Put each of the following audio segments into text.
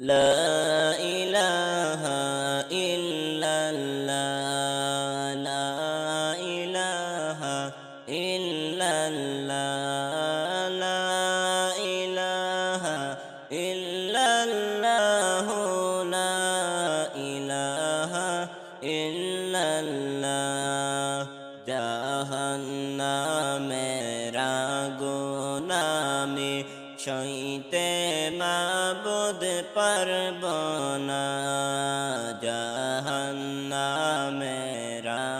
لا إله إلا الله. لا إله إلا الله. لا إله إلا الله. لا إله إلا الله. جهنم ميرا گناہ সইতে মাবুদ পারব না জাহান্নামের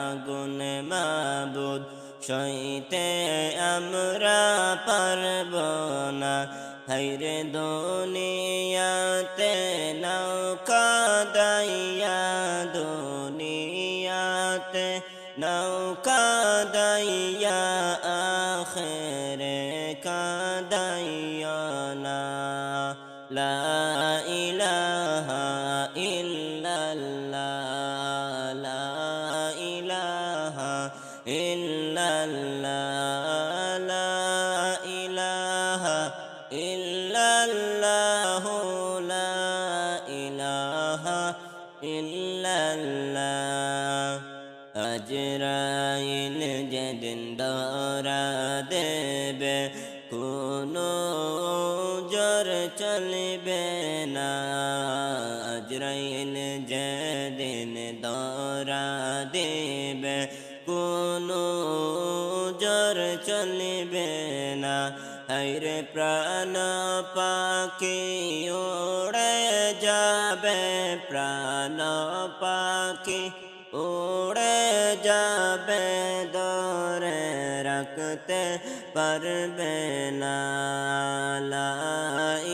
আগুন মাবুদ, সইতে আমরা পারব না হাইরে দুনিয়াতে নৌকা দাইয়া, দুনিয়াতে নৌকা দাইয়া, আখেরে লা ইলাহা ইল্লাল্লাহ লা ইলাহা ইল্লাল্লাহ লা ইলাহা ইল্লাল্লাহ লা ইলাহা ইল্লাল্লাহ আজরাইল যেদিন দরা দেবে কোনো আজরাইল যেদিন দরা দেবে, কোনো জোর চলবে না। হাইরে প্রাণ পাখি ওড়ে যাবে, প্রাণ পাখি উড়ে যাবে দরে রাখতে পারবে না।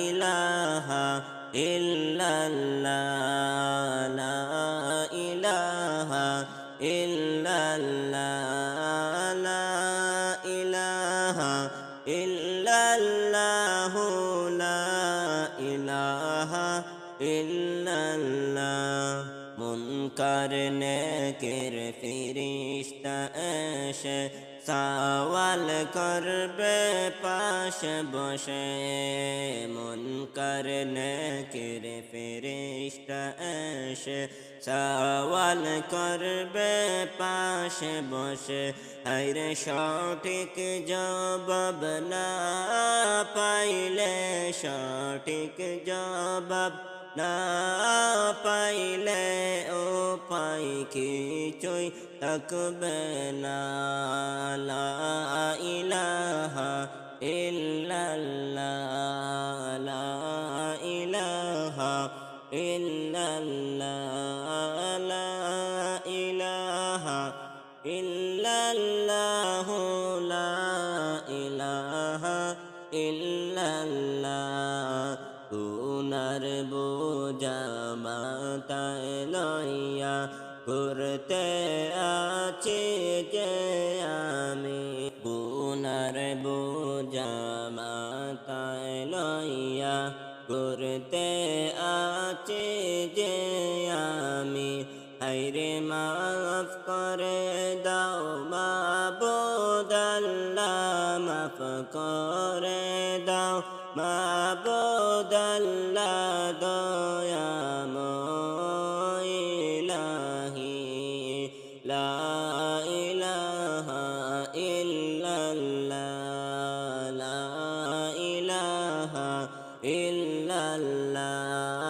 ইলাহা ইল্লাল্লাহ লা ইলাহা ইল্লাল্লাহ লা ইলাহা ইল্লাল্লাহ লা ইলাহা ইল্লাল্লাহ মুনকার নেকের ফিরিস্তা এসে সওয়াল করবে পাশ বসে মুনকার নেকের ফিরিস্তা এসে সওয়াল করবে পাশ বসে হাইরে সঠিক জবাব না পাইলে সঠিক জবাব না পাইলে ও পাই কিছুই থাকবে না ইল্লাল্লাহ লা ইলাহা ইল্লাল্লাহ লা ইলাহা ইল্লাল্লাহ গুনার বোঝা মাতায় লইয়া করতে আছে যে আমি গুনার বোঝা মাতায় লইয়া করতে আছি যে আমি হাইরে মাফ করে দাও মাবুদাল্লা মাফ করে দাও মাবুদাল্লা দয়াময় ইলাহি, লা إلا الله.